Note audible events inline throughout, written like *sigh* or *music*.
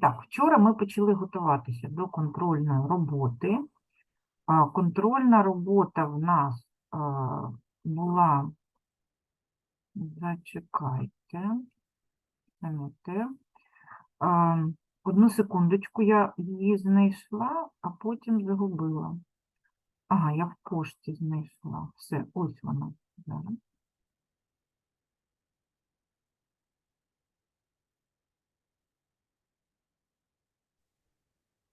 Так, вчора ми почали готуватися до контрольної роботи. Контрольна робота в нас була, зачекайте, Одну секундочку, я її знайшла, а потім загубила. Ага, я в пошті знайшла. Все, ось вона. Зараз.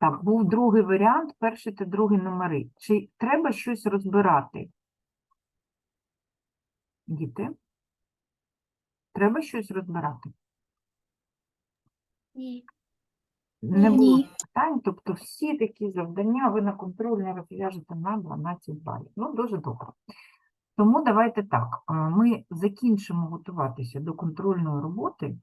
Так, був другий варіант, перший та другий номери. Чи треба щось розбирати? Діти? Треба щось розбирати? Ні. Не було Ні. питань, тобто всі такі завдання ви на контрольні розв'яжете на 12 балів. Ну, дуже добре. Тому давайте так, ми закінчимо готуватися до контрольної роботи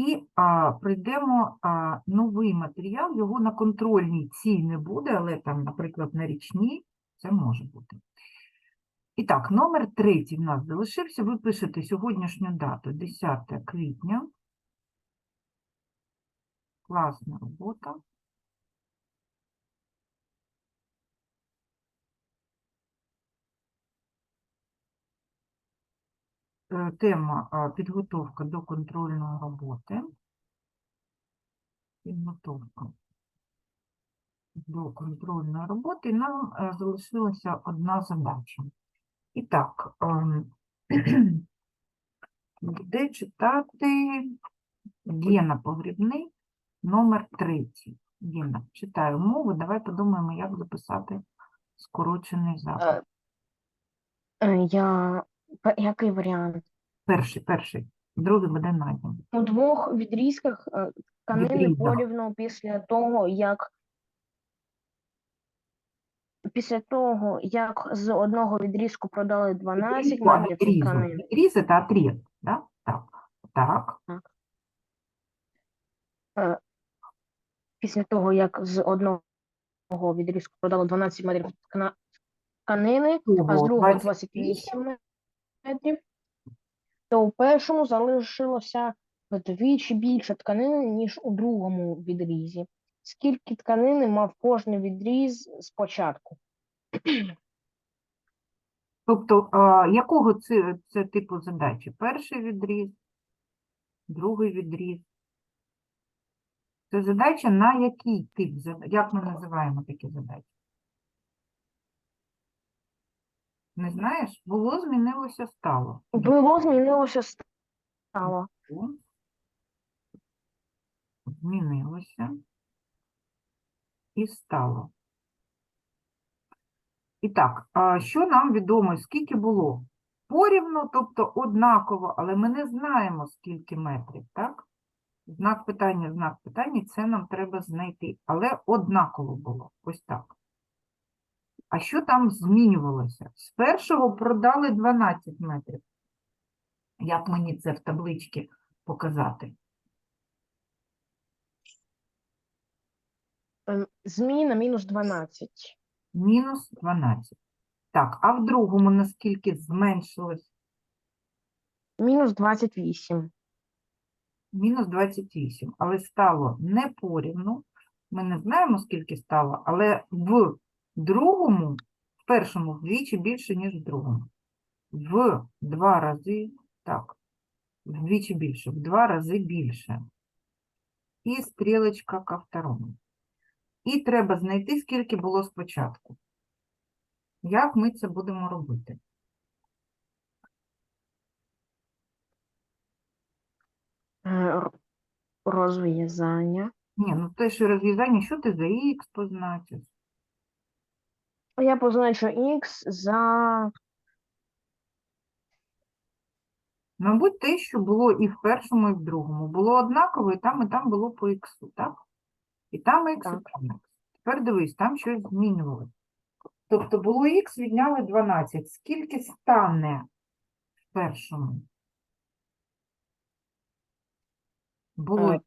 і а, прийдемо а, новий матеріал, його на контрольній цій не буде, але там, наприклад, на річній це може бути. І так, номер третій в нас залишився. Ви пишете сьогоднішню дату 10 квітня. Класна робота. Тема підготовка до контрольної роботи. Підготовка до контрольної роботи. Нам е, залишилася одна задача. І так, ем, *clears throat* буде читати Гена Погрібний, номер третій. Гена, читаю мову. Давай подумаємо, як записати скорочений запит. Е, е, Я... Який варіант? Перший, перший. Другий буде Надя. У двох відрізках е, тканини Відрізах. порівну після того, як після того, як з одного відрізку продали 12 Відрізку, метрів відрізок. тканин. Відріз – це отріз, да? Так. Так. Після того, як з одного відрізку продали 12 метрів ткана- тканини, а з Другого другого 28. 28 метрів, то у першому залишилося вдвічі більше тканини, ніж у другому відрізі. Скільки тканини мав кожний відріз спочатку? *clears throat* Тобто, а, якого це, це типу задачі? Перший відріз, другий відріз. Це задача на який тип? Як ми називаємо такі задачі? Не знаєш? Було, змінилося, стало. Було змінилося стало. Було, Змінилося і стало. І так, що нам відомо, скільки було? Порівну, тобто однаково, але ми не знаємо, скільки метрів, так? Знак питання, знак питання, це нам треба знайти. Але однаково було. Ось так. А що там змінювалося? З першого продали 12 метрів. Як мені це в табличці показати? Ем, Зміна мінус 12. Мінус 12. Так, а в другому наскільки зменшилось? Мінус 28. Мінус 28. Але стало не порівну. Ми не знаємо, скільки стало, але в другому, в першому вдвічі більше, ніж в другому. В два рази, так, вдвічі більше, в два рази більше. І стрілочка ко второму. І треба знайти, скільки було спочатку. Як ми це будемо робити? Е, Розв'язання. Ні, ну те, що розв'язання, що ти за х позначиш? Я позначу X за Мабуть, те, що було і в першому, і в другому. Було однаково, і там, і там було по х, так? І там х, і там х. Тепер дивись, там щось змінювалося. Тобто було х, відняли 12. Скільки стане в першому? Було.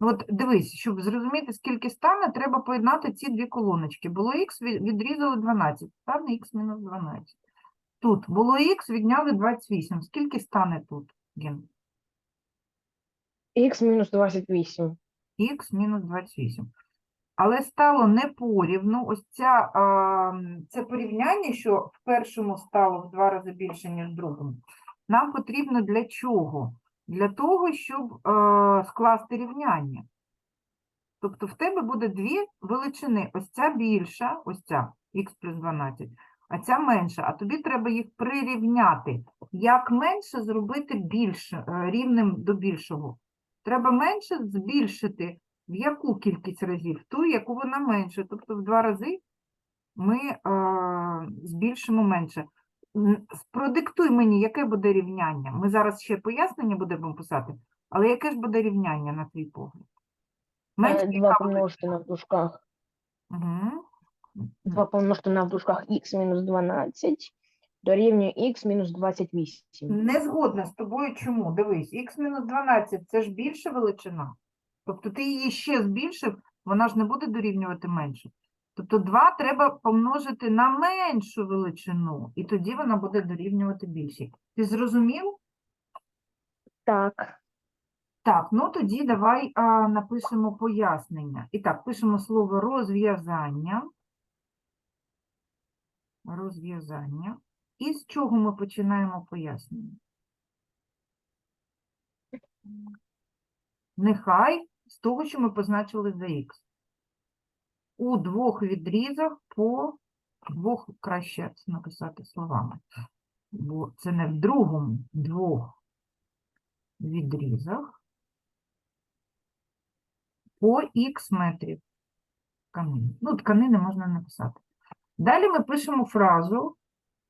От дивись, щоб зрозуміти, скільки стане, треба поєднати ці дві колоночки. Було х, відрізали 12, стане х мінус 12. Тут було х, відняли 28. Скільки стане тут, Ген? X мінус 28. х мінус 28. Але стало не порівну. Ось ця, а, це порівняння, що в першому стало в два рази більше, ніж в другому. Нам потрібно для чого? Для того, щоб е, скласти рівняння. Тобто в тебе буде дві величини. Ось ця більша, ось ця х плюс 12, а ця менша. А тобі треба їх прирівняти. Як менше зробити більше, е, рівним до більшого? Треба менше збільшити в яку кількість разів? Ту, яку вона менше. Тобто в два рази ми е, збільшимо менше. Продиктуй мені, яке буде рівняння. Ми зараз ще пояснення будемо писати, але яке ж буде рівняння на твій погляд? Менше Два яка буде? помножити на в дужках. Мгм. 2 помножити на в дужках х мінус 12 дорівнює х мінус 28. Не згодна з тобою, чому? Дивись, х-12 це ж більша величина. Тобто ти її ще збільшив, вона ж не буде дорівнювати менше. Тобто 2 треба помножити на меншу величину, і тоді вона буде дорівнювати більшій. Ти зрозумів? Так. Так, ну тоді давай а, напишемо пояснення. І так, пишемо слово розв'язання. Розв'язання. І з чого ми починаємо пояснення? Нехай з того, що ми позначили за х. У двох відрізах по двох краще написати словами. Бо це не в другому двох відрізах по х метрів тканини. Ну, тканини можна написати. Далі ми пишемо фразу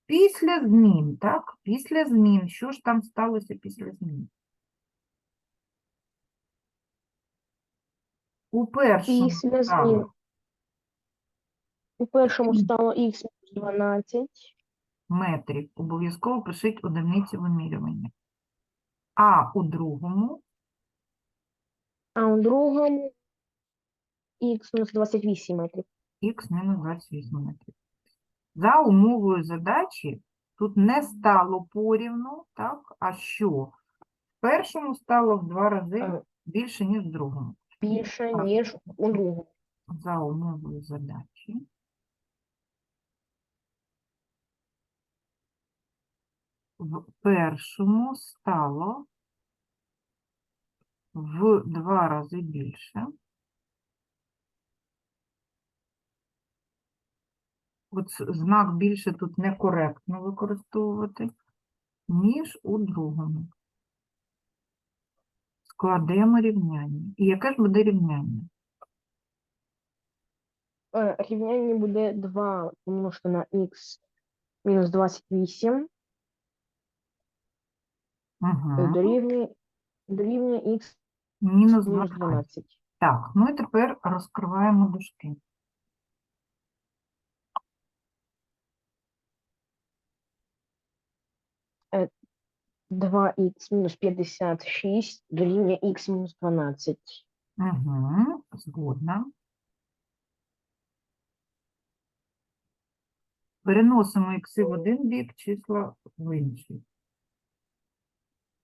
після змін, так? Після змін. Що ж там сталося після змін? У першому Після змін. У першому стало х 12. метрів. Обов'язково пишіть одиниці вимірювання. А у другому А у другому х мінус 28 метрів. х мінус 28 метрів. За умовою задачі тут не стало порівну, так? А що? В першому стало в два рази більше, ніж в другому. Більше, Так. ніж у другому. За умовою задачі. В першому стало в два рази більше. От знак більше тут некоректно використовувати, ніж у другому. Складемо рівняння. І яке ж буде рівняння? Е, Рівняння буде 2 помножити на х мінус 28 Угу. дорівнює, дорівнює х Мінус мінус 12. 12. Так, ну і тепер розкриваємо дужки. Е, 2х мінус 56 дорівнює х мінус 12. Угу. Згодна. Переносимо ікси в один бік, числа в інший.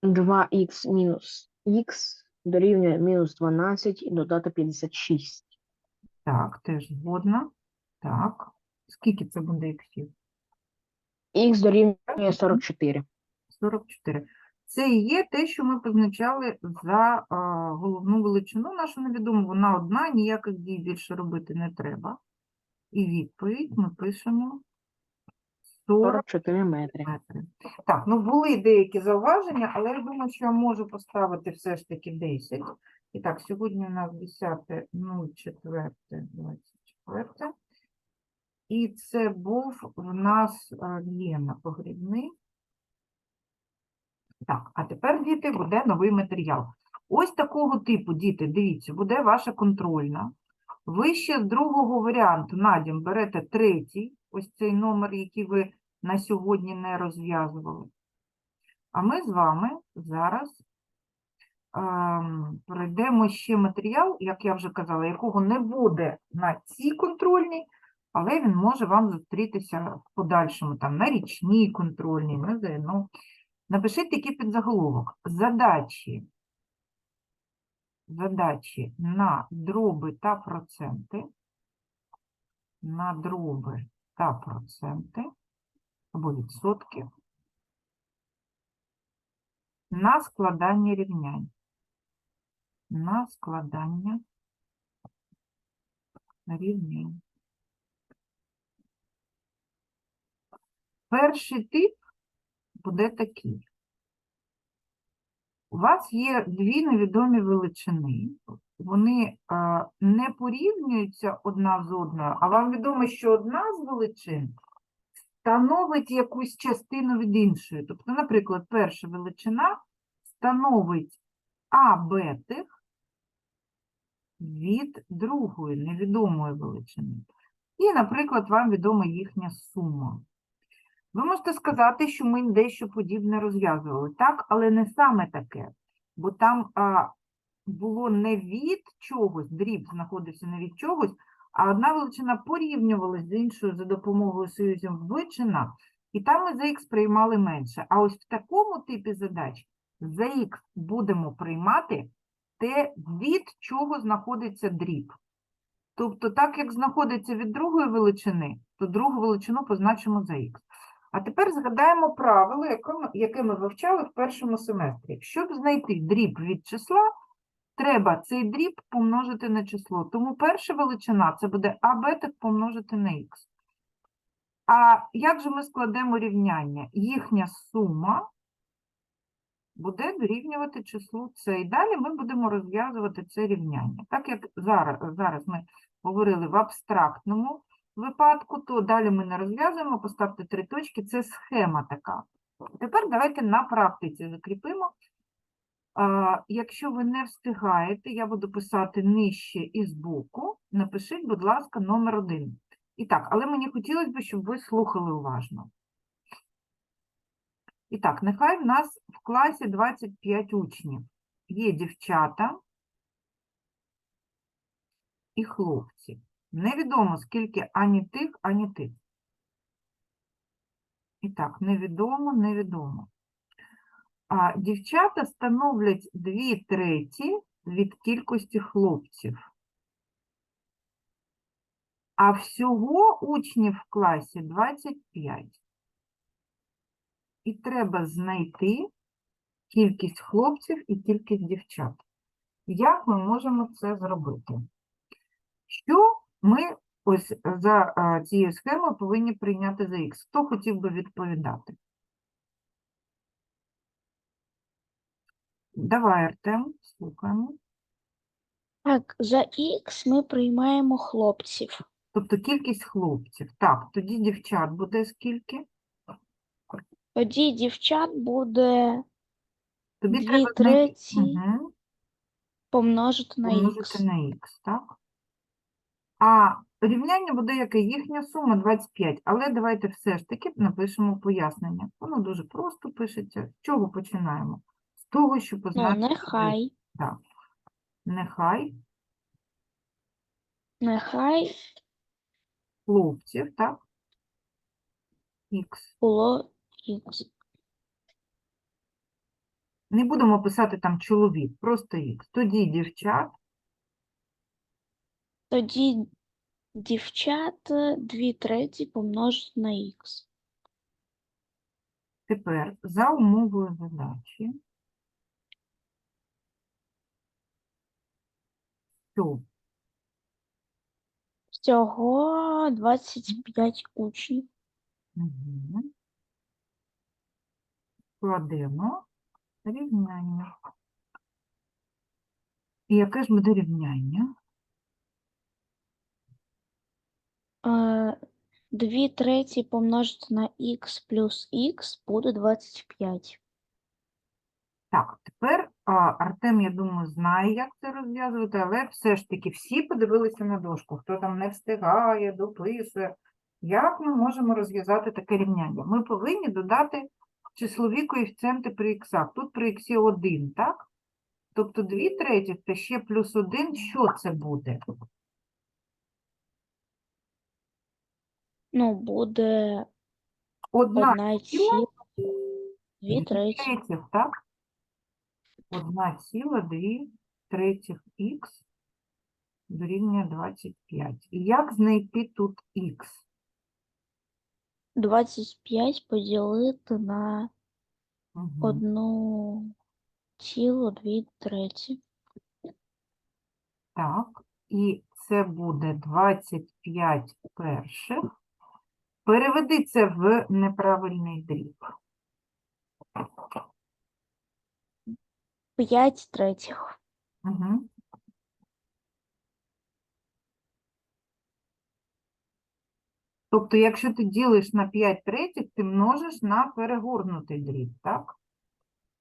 2х мінус х дорівнює мінус 12 і додати 56. Так, теж згодна. Так. Скільки це буде іксів? х дорівнює 44. 44. Це і є те, що ми позначали за а, головну величину нашу невідому. Вона одна, ніяких дій більше робити не треба. І відповідь ми пишемо 40 44 метри. Так, ну були деякі зауваження, але я думаю, що я можу поставити все ж таки 10. І так, сьогодні у нас 10.04.24. І це був в нас е, Лєна Погрібний. Так, а тепер, діти, буде новий матеріал. Ось такого типу, діти, дивіться, буде ваша контрольна. Ви ще з другого варіанту, Надім, берете третій, ось цей номер, який ви на сьогодні не розв'язували. А ми з вами зараз ем, пройдемо ще матеріал, як я вже казала, якого не буде на цій контрольній, але він може вам зустрітися в подальшому, там, на річній контрольній, на ЗНО. Напишіть такий підзаголовок. Задачі задачі на дроби та проценти, на дроби та проценти або відсотки, на складання рівнянь. На складання рівнянь. Перший тип буде такий. У вас є дві невідомі величини. Вони е, не порівнюються одна з одною, а вам відомо, що одна з величин становить якусь частину від іншої. Тобто, наприклад, перша величина становить А бетих від другої невідомої величини. І, наприклад, вам відома їхня сума. Ви можете сказати, що ми дещо подібне розв'язували, так, але не саме таке, бо там а, було не від чогось, дріб знаходився не від чогось, а одна величина порівнювалася з іншою за допомогою союзів вичина, і там ми за х приймали менше. А ось в такому типі задач за х будемо приймати те, від чого знаходиться дріб. Тобто, так як знаходиться від другої величини, то другу величину позначимо за х. А тепер згадаємо правило, яке ми, вивчали в першому семестрі. Щоб знайти дріб від числа, треба цей дріб помножити на число. Тому перша величина це буде а бетик помножити на х. А як же ми складемо рівняння? Їхня сума буде дорівнювати числу це. І далі ми будемо розв'язувати це рівняння. Так як зараз, зараз ми говорили в абстрактному випадку, то далі ми не розв'язуємо, поставте три точки, це схема така. Тепер давайте на практиці закріпимо. Якщо ви не встигаєте, я буду писати нижче і збоку. Напишіть, будь ласка, номер один. І так, але мені хотілося б, щоб ви слухали уважно. І так, нехай в нас в класі 25 учнів. Є дівчата і хлопці. Невідомо, скільки ані тих, ані тих. І так, невідомо, невідомо. А дівчата становлять 2 треті від кількості хлопців. А всього учнів в класі 25. І треба знайти кількість хлопців і кількість дівчат. Як ми можемо це зробити? Що ми ось за цією схемою повинні прийняти за х? Хто хотів би відповідати? Давай, Артем, слухаємо. Так, за х ми приймаємо хлопців. Тобто кількість хлопців. Так, тоді дівчат буде скільки? Тоді дівчат буде Тобі Дві треба знайти треті Мгм, помножити на помножити х. на х, так? А рівняння буде яке? Їхня сума 25. Але давайте все ж таки напишемо пояснення. Воно дуже просто пишеться. З чого починаємо? З того, що Ну, нехай, Так. Нехай нехай хлопців, так? Х. було х. Не будемо писати там чоловік, просто х. Тоді дівчат Тоді дівчат е, дві треті помножити на х. Тепер за умовою задачі, що Всього 25 учнів. Мгм. Кладемо рівняння. І яке ж буде рівняння? Е, Дві треті помножити на х плюс х буде 25. Так, тепер Артем, я думаю, знає, як це розв'язувати, але все ж таки всі подивилися на дошку. Хто там не встигає, дописує. Як ми можемо розв'язати таке рівняння? Ми повинні додати числові коефіцієнти при іксах. Тут при іксі 1, так? Тобто 2 треті це ще плюс 1. Що це буде? Ну, буде Одна одна ціла дві треті. третіх, так? Одна ціла, дві третіх х дорівнює 25. І як знайти тут х? 25 поділити на Мгм. одну цілу дві треті. Так, і це буде 25 перших. Переведи це в неправильний дріб. 5 третіх. Угу. Тобто, якщо ти ділиш на 5 третіх, ти множиш на перегорнутий дріб, так?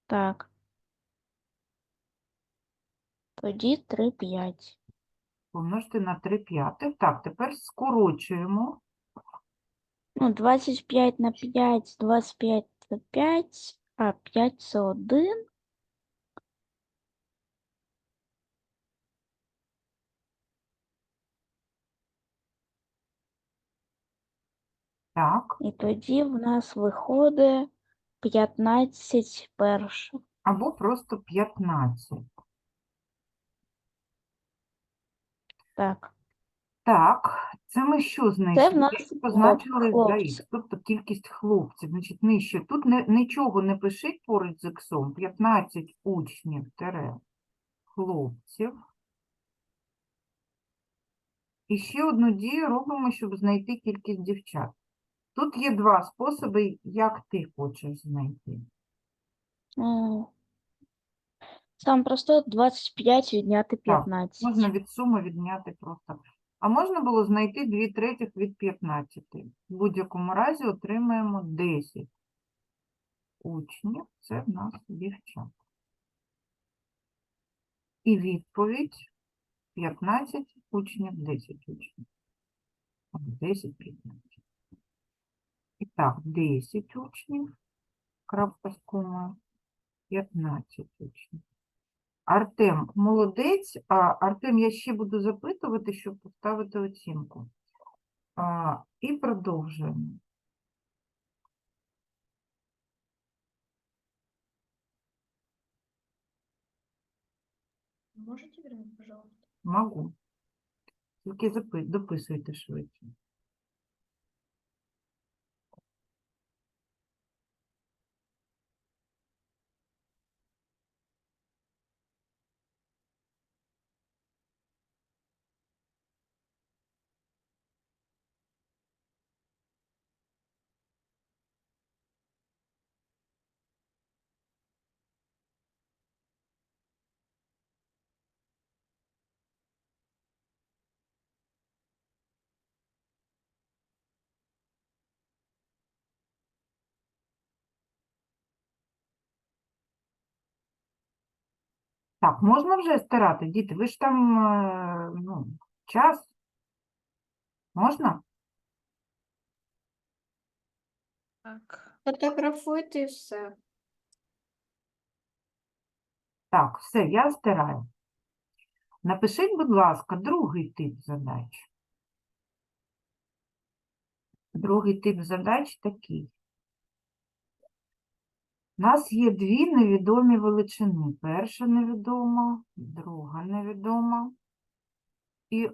Так. Тоді 3 5. Помножити на 3 п'ятих. Так, тепер скорочуємо. Ну, 25 на 5, 25 це 5, а 5 це 1. Так, І тоді в нас виходить 15 перших. або просто 15. Так. Так, це ми що знайшли? нас Ми позначили за хлопці. тобто кількість хлопців. Значить, нижче. Тут не, нічого не пишіть поруч з іксом. 15 учнів тире хлопців. І ще одну дію робимо, щоб знайти кількість дівчат. Тут є два способи, як ти хочеш знайти. Ну, Там просто 25 відняти 15. Можна від суми відняти просто. А можна було знайти 2 третіх від 15. В будь-якому разі отримаємо 10 учнів. Це в нас дівчат. І відповідь 15 учнів, 10 учнів. 10, 15. І так, 10 учнів, крапка з комою, 15 учнів. Артем, молодець. А, Артем, я ще буду запитувати, щоб поставити оцінку. А, і продовжуємо. Можете вернуть, пожалуйста? Могу. Тільки запи... дописуйте швидше. Так, можна вже стирати, діти? Ви ж там, е, ну, час. Можна? Так. Фотографуйте і все. Так, все, я стираю. Напишіть, будь ласка, другий тип задач. Другий тип задач такий. У нас є дві невідомі величини. Перша невідома, друга невідома. І е,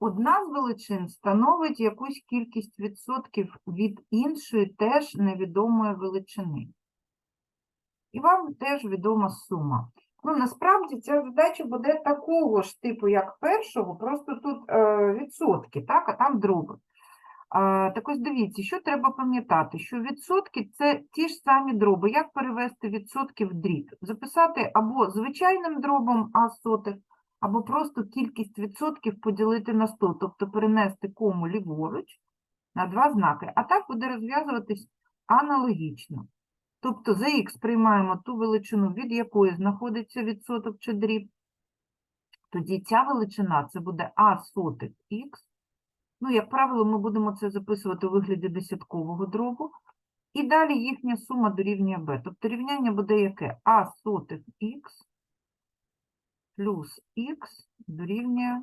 одна з величин становить якусь кількість відсотків від іншої теж невідомої величини. І вам теж відома сума. Ну, насправді ця задача буде такого ж типу, як першого, просто тут е, відсотки, так, а там дроби. Так ось дивіться, що треба пам'ятати, що відсотки – це ті ж самі дроби. Як перевести відсотки в дріб? Записати або звичайним дробом а сотих, або просто кількість відсотків поділити на 100, тобто перенести кому ліворуч на два знаки. А так буде розв'язуватись аналогічно. Тобто за х приймаємо ту величину, від якої знаходиться відсоток чи дріб. Тоді ця величина це буде а сотих х. Ну, як правило, ми будемо це записувати у вигляді десяткового дробу. І далі їхня сума дорівнює b. Тобто рівняння буде яке? а сотих х плюс х дорівнює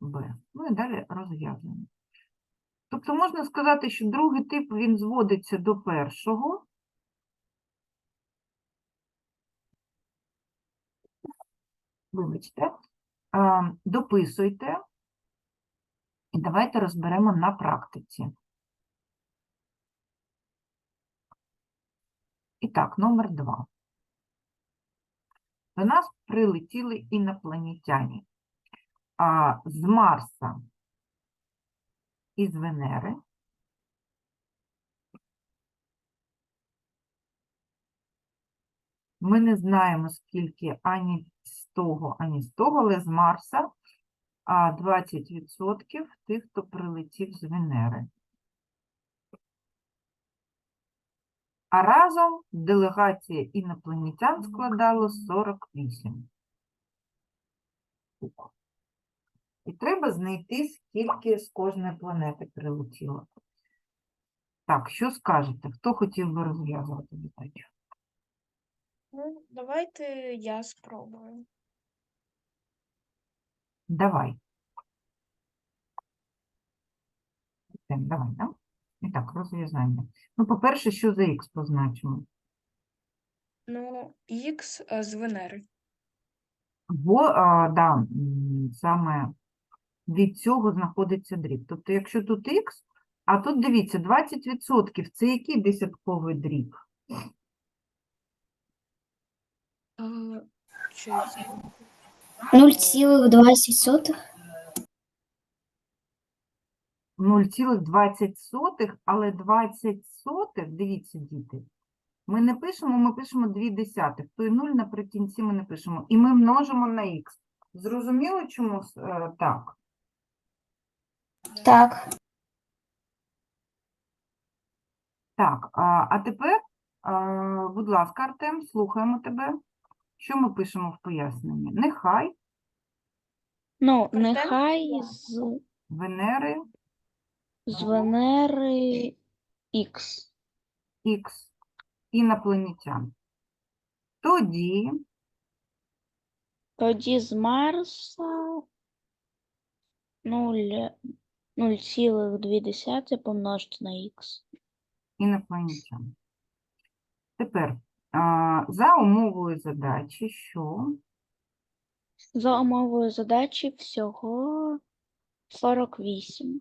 b. Ну і далі розв'язуємо. Тобто можна сказати, що другий тип він зводиться до першого. вибачте, дописуйте, і давайте розберемо на практиці. І так, номер два. До нас прилетіли інопланетяни а, з Марса і з Венери. Ми не знаємо, скільки ані з того, ані з того, але з Марса а 20% тих, хто прилетів з Венери. А разом делегація інопланетян складала 48. І треба знайти, скільки з кожної планети прилетіло. Так, що скажете? Хто хотів би розв'язувати задачу? Ну, давайте я спробую. Давай. Давай, да? І так, розв'язання. Ну, по-перше, що за х позначимо? Ну, Х з Венери. Бо, а, да, саме від цього знаходиться дріб. Тобто, якщо тут х, а тут дивіться, 20% це який десятковий дріб? Чи це? 0,20. 0,20, але 20 сотих, дивіться, діти, ми не пишемо, ми пишемо 2 десятих, то і 0 наприкінці ми не пишемо, і ми множимо на х. Зрозуміло, чому е, так? Так. Так, а, а тепер, а, будь ласка, Артем, слухаємо тебе. Що ми пишемо в поясненні? Нехай Ну, нехай з, Венери з Венери Х. Х інопланетян. Тоді Тоді з Марса 0,2 помножити на Х. інопланетян. Тепер, за умовою задачі, що За умовою задачі всього 48.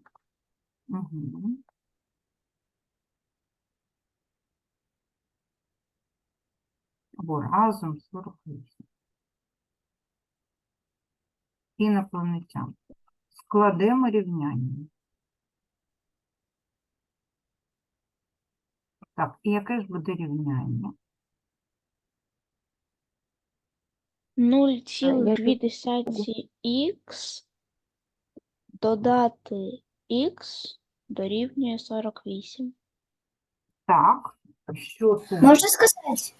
Угу. Або разом 48. Інопланетян. Складемо рівняння. Так, і яке ж буде рівняння? 0,2х додати х дорівнює 48. Так, що тут? Можно сказать?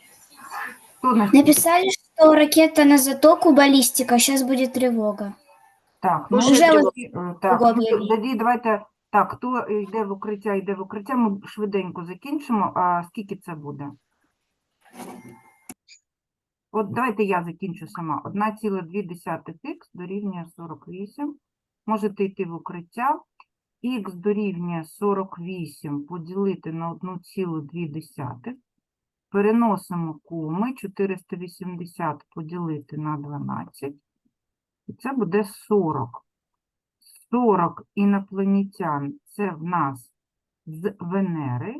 Хто на Написали, что ракета на затоку баллистика, сейчас будет тревога. Так, ну, Уже тоді, е, так, ну, тоді давайте, так, хто йде в укриття, йде в укриття, ми швиденько закінчимо. А скільки це буде? От давайте я закінчу сама. 1,2х дорівнює 48. Можете йти в укриття. Х дорівнює 48 поділити на 1,2. Переносимо коми. 480 поділити на 12. І це буде 40. 40 інопланетян це в нас з Венери.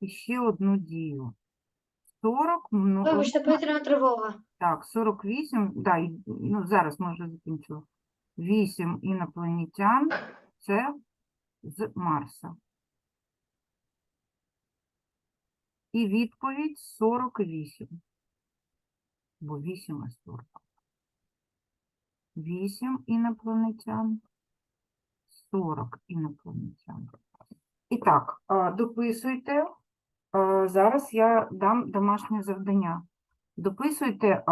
І ще одну дію. 40 мно- Вибачте, повітряна тривога. так, 48, да, і, ну, зараз ми вже закінчили. 8 інопланетян це з Марса. І відповідь 48. Бо 8 і 40. 8 інопланетян, 40 інопланетян. І так, а, дописуйте. А, Зараз я дам домашнє завдання. Дописуйте,